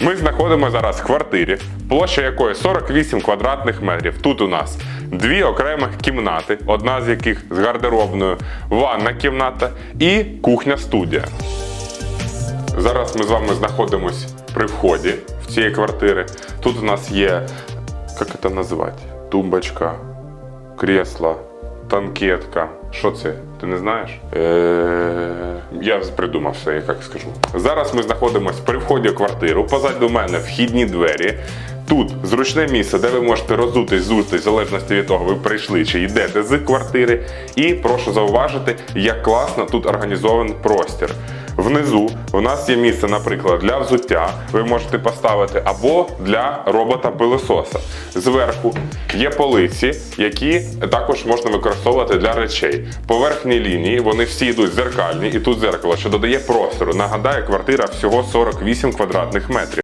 Ми знаходимося зараз в квартирі, площа якої 48 квадратних метрів. Тут у нас дві окремих кімнати, одна з яких з гардеробною, ванна кімната і кухня-студія. Зараз ми з вами знаходимось при вході в цієї квартири. Тут у нас є, як це називати? Тумбочка, кресло, танкетка. Що це? Ти не знаєш? Е, Я придумав все, я як скажу. Зараз ми знаходимося при вході в квартиру. Позаду мене вхідні двері. Тут зручне місце, де ви можете розутись, зутись, в залежності від того, ви прийшли чи йдете з квартири. І прошу зауважити, як класно тут організований простір. Внизу у нас є місце, наприклад, для взуття. Ви можете поставити або для робота-пилососа. Зверху є полиці, які також можна використовувати для речей. Поверхні лінії вони всі йдуть зеркальні, і тут зеркало, що додає простору. Нагадаю, квартира всього 48 квадратних метрів.